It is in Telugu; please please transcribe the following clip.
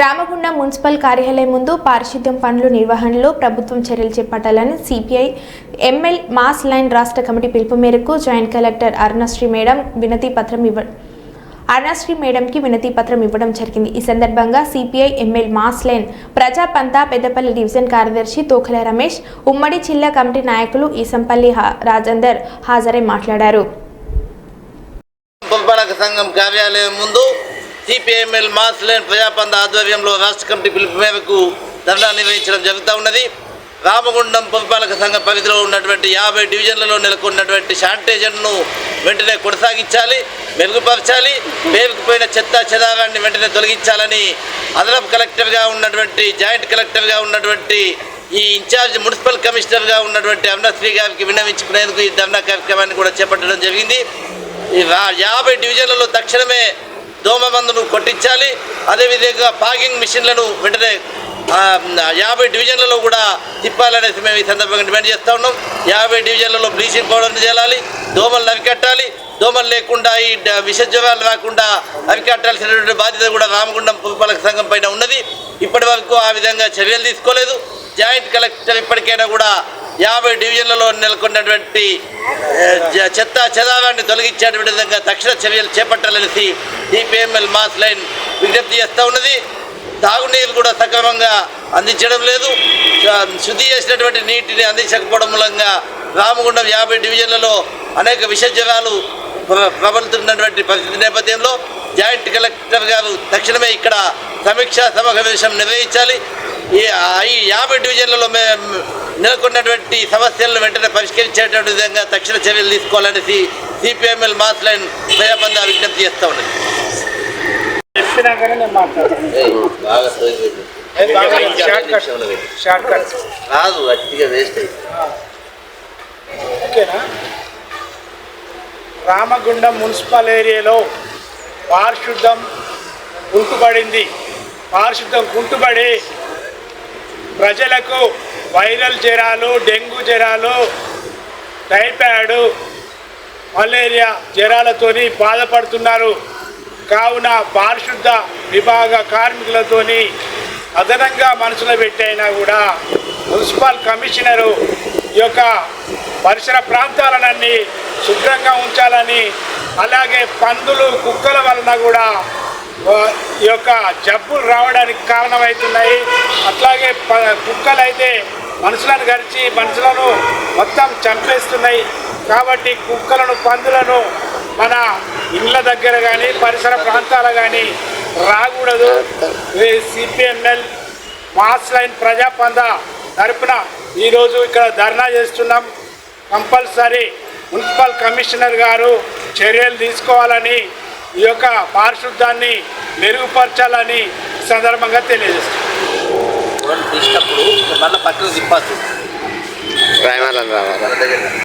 రామగుండం మున్సిపల్ కార్యాలయం ముందు పారిశుద్ధ్యం పనుల నిర్వహణలో ప్రభుత్వం చర్యలు చేపట్టాలని సిపిఐ ఎంఎల్ మాస్ లైన్ రాష్ట్ర కమిటీ పిలుపు మేరకు జాయింట్ కలెక్టర్ అరుణశ్రీ మేడం వినతి పత్రం ఇవ్వ అరుణశ్రీ మేడంకి వినతి పత్రం ఇవ్వడం జరిగింది. ఈ సందర్భంగా CPI ML mass line Prajapantha Peddapalli division కార్యదర్శి తోకల రమేష్ ఉమ్మడి జిల్లా కమిటీ నాయకులు ఈసంపల్లి రాజేందర్ హాజరై మాట్లాడారు. సంఘం కార్యాలయం ముందు సిపిఎంఎల్ మాస్ లేన్ ప్రజాపంద ఆధ్వర్యంలో రాష్ట్ర కమిటీ పిలుపు మేరకు ధర్నా నిర్వహించడం జరుగుతూ ఉన్నది. రామగుండం పురపాలక సంఘం పరిధిలో ఉన్నటువంటి యాభై డివిజన్లలో నెలకొన్నటువంటి శానిటైజర్ను వెంటనే కొనసాగించాలి మెరుగుపరచాలి పేరుకుపోయిన చెత్త చెదారాన్ని వెంటనే తొలగించాలని అదనపు కలెక్టర్గా ఉన్నటువంటి జాయింట్ కలెక్టర్గా ఉన్నటువంటి ఈ ఇన్ఛార్జ్ మున్సిపల్ కమిషనర్గా ఉన్నటువంటి అరుణశ్రీ గారికి విన్నవించుకునేందుకు ఈ ధర్నా కార్యక్రమాన్ని కూడా చేపట్టడం జరిగింది. ఈ యాభై డివిజన్లలో తక్షణమే దోమబందును కొట్టించాలి. అదేవిధంగా పాగింగ్ మిషన్లను వెంటనే యాభై డివిజన్లలో కూడా తిప్పాలనేసి మేము ఈ సందర్భంగా డిమాండ్ చేస్తూ ఉన్నాం. యాభై డివిజన్లలో బ్లీచింగ్ పౌడర్ని చేయాలి దోమలు అరికట్టాలి. దోమలు లేకుండా ఈ విషజ్వరాలు రాకుండా అరికట్టాల్సినటువంటి బాధ్యత కూడా రామగుండం పురపాలక సంఘం పైన ఉన్నది. ఇప్పటి వరకు ఆ విధంగా చర్యలు తీసుకోలేదు. జాయింట్ కలెక్టర్ ఇప్పటికైనా కూడా యాభై డివిజన్లలో నెలకొన్నటువంటి చెత్త చెదారాన్ని తొలగించేటువంటి విధంగా తక్షణ చర్యలు చేపట్టాలనేసి డిపిఎంఎల్ మాస్ లైన్ విజ్ఞప్తి చేస్తూ ఉన్నది. తాగునీరు కూడా సక్రమంగా అందించడం లేదు. శుద్ధి చేసినటువంటి నీటిని అందించకపోవడం మూలంగా రామగుండం యాభై డివిజన్లలో అనేక విషజ్వరాలు ప్రబలుతున్నటువంటి పరిస్థితి నేపథ్యంలో జాయింట్ కలెక్టర్ గారు తక్షణమే ఇక్కడ సమీక్షా సమావేశం నిర్వహించాలి. ఈ యాభై డివిజన్లలో మేము నెలకొన్నటువంటి సమస్యలను వెంటనే పరిష్కరించేటువంటి విధంగా తక్షణ చర్యలు తీసుకోవాలనేసి సిపిఎంఎల్ మాస్ లైన్ ప్రజాబంధ విజ్ఞప్తి చేస్తూ ఉన్నది. రాదు అట్టిగా వేస్ట్ అయింది. ఓకేనా? రామగుండం మున్సిపల్ ఏరియాలో పారిశుద్ధం కుంటుపడింది. పారిశుద్ధం కుంటుపడి ప్రజలకు వైరల్ జ్వరాలు డెంగ్యూ జ్వరాలు టైఫాయిడ్ మలేరియా జ్వరాలతోని బాధపడుతున్నారు. కావున పారిశుద్ధ విభాగ కార్మికులతోని అదనంగా మనసులో పెట్టైనా కూడా మున్సిపల్ కమిషనరు ఈ యొక్క పరిసర ప్రాంతాలనన్నీ శుభ్రంగా ఉంచాలని అలాగే పందులు కుక్కల వలన కూడా ఈ యొక్క జబ్బులు రావడానికి కారణమవుతున్నాయి. అట్లాగే ప- కుక్కలు అయితే మనుషులను గరిచి మనుషులను మొత్తం చంపేస్తున్నాయి. కాబట్టి కుక్కలను పందులను మన ఇళ్ళ దగ్గర కానీ పరిసర ప్రాంతాల కానీ రాకూడదు. సిపిఎంఎల్ మాస్ లైన్ ప్రజాపంద తరపున ఈరోజు ఇక్కడ ధర్నా చేస్తున్నాం. కంపల్సరీ మున్సిపల్ కమిషనర్ గారు చర్యలు తీసుకోవాలని ఈ యొక్క పారిశుద్ధాన్ని మెరుగుపరచాలని సందర్భంగా తెలియజేస్తున్నాం. తీసినప్పుడు మళ్ళీ పక్కన రాయమాలని రావాలి.